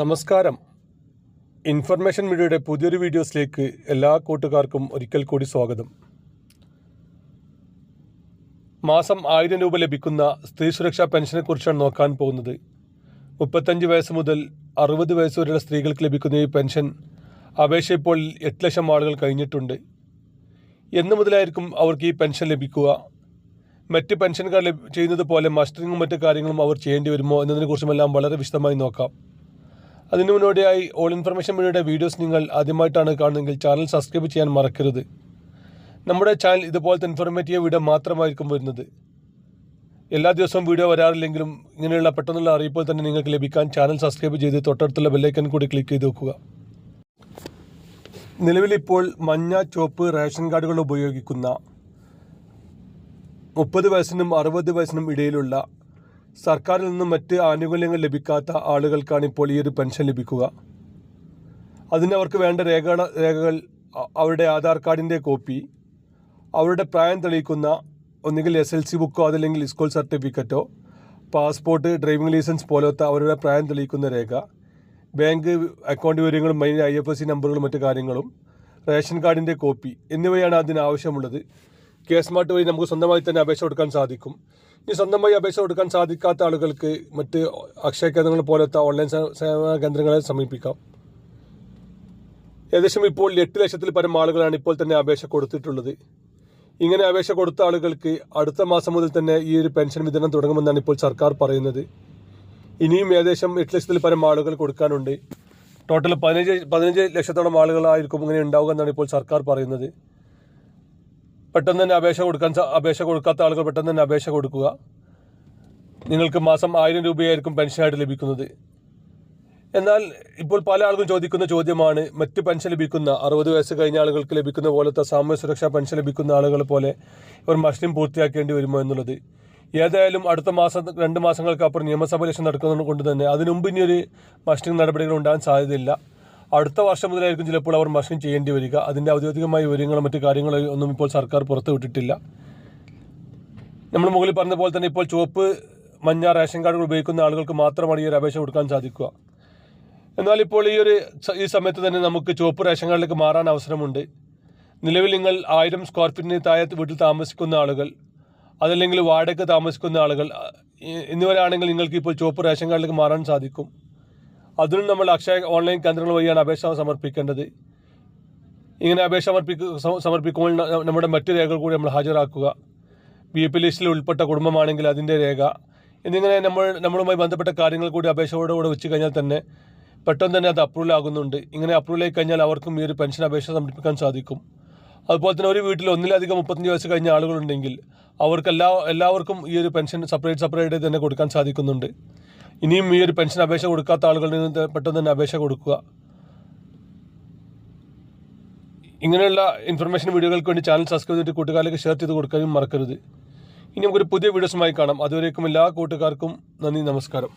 നമസ്കാരം. ഇൻഫർമേഷൻ മീഡിയയുടെ പുതിയൊരു വീഡിയോസിലേക്ക് എല്ലാ കൂട്ടുകാർക്കും ഒരിക്കൽ കൂടി സ്വാഗതം. മാസം ആയിരം രൂപ ലഭിക്കുന്ന സ്ത്രീ സുരക്ഷാ പെൻഷനെക്കുറിച്ചാണ് നോക്കാൻ പോകുന്നത്. മുപ്പത്തഞ്ച് വയസ്സ് മുതൽ അറുപത് വയസ്സ് വരെയുള്ള സ്ത്രീകൾക്ക് ലഭിക്കുന്ന ഈ പെൻഷൻ അപേക്ഷ ഇപ്പോൾ എട്ട് ലക്ഷം ആളുകൾ കഴിഞ്ഞിട്ടുണ്ട്. എന്ന് മുതലായിരിക്കും അവർക്ക് ഈ പെൻഷൻ ലഭിക്കുക. മറ്റ് പെൻഷൻകാർ ചെയ്യുന്നത് പോലെ മസ്റ്ററിങ്ങും മറ്റു കാര്യങ്ങളും അവർ ചെയ്യേണ്ടി വരുമോ എന്നതിനെക്കുറിച്ചുമെല്ലാം വളരെ വിശദമായി നോക്കാം. അതിനു മുന്നോടിയായി ഓൾ ഇൻഫർമേഷൻ മീഡിയയുടെ വീഡിയോസ് നിങ്ങൾ ആദ്യമായിട്ടാണ് കാണുന്നതെങ്കിൽ ചാനൽ സബ്സ്ക്രൈബ് ചെയ്യാൻ മറക്കരുത്. നമ്മുടെ ചാനൽ ഇതുപോലത്തെ ഇൻഫോർമേറ്റീവ് വീഡിയോ മാത്രമായിരിക്കും വരുന്നത്. എല്ലാ ദിവസവും വീഡിയോ വരാറില്ലെങ്കിലും ഇങ്ങനെയുള്ള പെട്ടെന്നുള്ള അറിയിപ്പോൾ തന്നെ നിങ്ങൾക്ക് ലഭിക്കാൻ ചാനൽ സബ്സ്ക്രൈബ് ചെയ്ത് തൊട്ടടുത്തുള്ള ബെല്ലൈക്കൻ കൂടി ക്ലിക്ക് ചെയ്ത് നോക്കുക നിലവിലിപ്പോൾ മഞ്ഞ ചുവപ്പ് റേഷൻ കാർഡുകൾ ഉപയോഗിക്കുന്ന മുപ്പത് വയസ്സിനും അറുപത് വയസ്സിനും ഇടയിലുള്ള സർക്കാരിൽ നിന്നും മറ്റ് ആനുകൂല്യങ്ങൾ ലഭിക്കാത്ത ആളുകൾക്കാണ് ഇപ്പോൾ ഈ ഒരു പെൻഷൻ ലഭിക്കുക. അതിന് അവർക്ക് വേണ്ട രേഖകൾ രേഖകൾ അവരുടെ ആധാർ കാർഡിന്റെ കോപ്പി അവരുടെ പ്രായം തെളിയിക്കുന്ന ഒന്നുകിൽ എസ് എൽ സി ബുക്കോ അതല്ലെങ്കിൽ സ്കൂൾ സർട്ടിഫിക്കറ്റോ പാസ്പോർട്ട് ഡ്രൈവിംഗ് ലൈസൻസ് പോലത്തെ അവരുടെ പ്രായം തെളിയിക്കുന്ന രേഖ ബാങ്ക് അക്കൗണ്ട് വിവരങ്ങളും അതിന്റെ ഐ എഫ് എസ് സി നമ്പറുകളും മറ്റു കാര്യങ്ങളും റേഷൻ കാർഡിന്റെ കോപ്പി എന്നിവയാണ് അതിന് ആവശ്യമുള്ളത്. കെ സ്മാർട്ട് വഴി നമുക്ക് സ്വന്തമായി തന്നെ അപേക്ഷ കൊടുക്കാൻ സാധിക്കും. ഇനി സ്വന്തമായി അപേക്ഷ കൊടുക്കാൻ സാധിക്കാത്ത ആളുകൾക്ക് മറ്റ് അക്ഷയ കേന്ദ്രങ്ങൾ പോലത്തെ ഓൺലൈൻ സേവന കേന്ദ്രങ്ങളെ സമീപിക്കാം. ഏകദേശം ഇപ്പോൾ എട്ട് ലക്ഷത്തിൽ പരം ആളുകളാണ് ഇപ്പോൾ തന്നെ അപേക്ഷ കൊടുത്തിട്ടുള്ളത്. ഇങ്ങനെ അപേക്ഷ കൊടുത്ത ആളുകൾക്ക് അടുത്ത മാസം മുതൽ തന്നെ ഈ ഒരു പെൻഷൻ വിതരണം തുടങ്ങുമെന്നാണ് ഇപ്പോൾ സർക്കാർ പറയുന്നത്. ഇനിയും ഏകദേശം എട്ട് ലക്ഷത്തിൽ പരം ആളുകൾ കൊടുക്കാനുണ്ട്. ടോട്ടൽ പതിനഞ്ച് പതിനഞ്ച് ലക്ഷത്തോളം ആളുകളായിരിക്കും ഇങ്ങനെ ഉണ്ടാവുക എന്നാണ് ഇപ്പോൾ സർക്കാർ പറയുന്നത്. പെട്ടെന്ന് തന്നെ അപേക്ഷ കൊടുക്കാൻ അപേക്ഷ കൊടുക്കാത്ത ആളുകൾ പെട്ടെന്ന് തന്നെ അപേക്ഷ കൊടുക്കുക. നിങ്ങൾക്ക് മാസം ആയിരം രൂപയായിരിക്കും പെൻഷനായിട്ട് ലഭിക്കുന്നത്. എന്നാൽ ഇപ്പോൾ പല ആളുകളും ചോദിക്കുന്ന ചോദ്യമാണ് മറ്റ് പെൻഷൻ ലഭിക്കുന്ന അറുപത് വയസ്സ് കഴിഞ്ഞ ആളുകൾക്ക് ലഭിക്കുന്ന പോലത്തെ സാമൂഹ്യ സുരക്ഷാ പെൻഷൻ ലഭിക്കുന്ന ആളുകളെ പോലെ ഇവർ മഷ്ലിം പൂർത്തിയാക്കേണ്ടി വരുമോ എന്നുള്ളത്. ഏതായാലും അടുത്ത മാസം രണ്ട് മാസങ്ങൾക്കപ്പുറം നിയമസഭ ഇലക്ഷൻ നടക്കുന്നത് കൊണ്ട് തന്നെ അതിനുമുമ്പ് ഇനിയൊരു മഷ്ലിം നടപടികൾ ഉണ്ടാകാൻ സാധ്യതയില്ല. അടുത്ത വർഷം മുതലായിരിക്കും ചിലപ്പോൾ അവർ മഷീൻ ചെയ്യേണ്ടി വരിക. അതിന്റെ ഔദ്യോഗികമായ വിവരങ്ങളും മറ്റു കാര്യങ്ങളും ഒന്നും ഇപ്പോൾ സർക്കാർ പുറത്തുവിട്ടിട്ടില്ല നമ്മൾ മുകളിൽ പറഞ്ഞ പോലെ തന്നെ ഇപ്പോൾ ചുവപ്പ് മഞ്ഞ റേഷൻ കാർഡുകൾ ഉപയോഗിക്കുന്ന ആളുകൾക്ക് മാത്രമാണ് ഈ ഒരു അപേക്ഷ കൊടുക്കാൻ സാധിക്കുക. എന്നാൽ ഇപ്പോൾ ഈ ഒരു ഈ സമയത്ത് തന്നെ നമുക്ക് ചുവപ്പ് റേഷൻ കാർഡിലേക്ക് മാറാൻ അവസരമുണ്ട്. നിലവിൽ നിങ്ങൾ ആയിരം സ്ക്വയർ ഫീറ്റിന് താഴെ വീട്ടിൽ താമസിക്കുന്ന ആളുകൾ അതല്ലെങ്കിൽ വാടക താമസിക്കുന്ന ആളുകൾ എന്നിവരാണെങ്കിൽ നിങ്ങൾക്ക് ഇപ്പോൾ ചുവപ്പ് റേഷൻ കാർഡിലേക്ക് മാറാൻ സാധിക്കും. അതിനും നമ്മൾ അക്ഷയ ഓൺലൈൻ കേന്ദ്രങ്ങൾ വഴിയാണ് അപേക്ഷ സമർപ്പിക്കേണ്ടത്. ഇങ്ങനെ അപേക്ഷ സമർപ്പിക്കുക സമർപ്പിക്കുമ്പോൾ നമ്മുടെ മറ്റു രേഖകൾ കൂടി നമ്മൾ ഹാജരാക്കുക. ബി പി ലിസ്റ്റിൽ ഉൾപ്പെട്ട കുടുംബമാണെങ്കിൽ അതിന്റെ രേഖ. എന്നിങ്ങനെ നമ്മൾ നമ്മളുമായി ബന്ധപ്പെട്ട കാര്യങ്ങൾ കൂടി അപേക്ഷയോടെ കൂടെ വെച്ച് കഴിഞ്ഞാൽ തന്നെ പെട്ടെന്ന് തന്നെ അത് അപ്രൂവൽ ആകുന്നുണ്ട്. ഇങ്ങനെ അപ്രൂവൽ ആയി കഴിഞ്ഞാൽ അവർക്കും ഈ ഒരു പെൻഷൻ അപേക്ഷ സമർപ്പിക്കാൻ സാധിക്കും. അതുപോലെ തന്നെ ഒരു വീട്ടിൽ ഒന്നിലധികം മുപ്പത്തഞ്ച് വയസ്സ് കഴിഞ്ഞ ആളുകളുണ്ടെങ്കിൽ അവർക്ക് എല്ലാ എല്ലാവർക്കും ഈ ഒരു പെൻഷൻ സെപ്പറേറ്റ് സെപ്പറേറ്റ് തന്നെ കൊടുക്കാൻ സാധിക്കുന്നുണ്ട്. ഇനിയും ഈ ഒരു പെൻഷൻ അപേക്ഷ കൊടുക്കാത്ത ആളുകളിൽ നിന്ന് പെട്ടെന്ന് തന്നെ അപേക്ഷ കൊടുക്കുക. ഇങ്ങനെയുള്ള ഇൻഫർമേഷൻ വീഡിയോകൾക്ക് വേണ്ടി ചാനൽ സബ്സ്ക്രൈബ് ചെയ്തിട്ട് കൂട്ടുകാരിലേക്ക് ഷെയർ ചെയ്ത് കൊടുക്കാനും മറക്കരുത്. ഇനി നമുക്കൊരു പുതിയ വീഡിയോസുമായി കാണാം. അതുവരേക്കും എല്ലാ കൂട്ടുകാർക്കും നന്ദി നമസ്കാരം.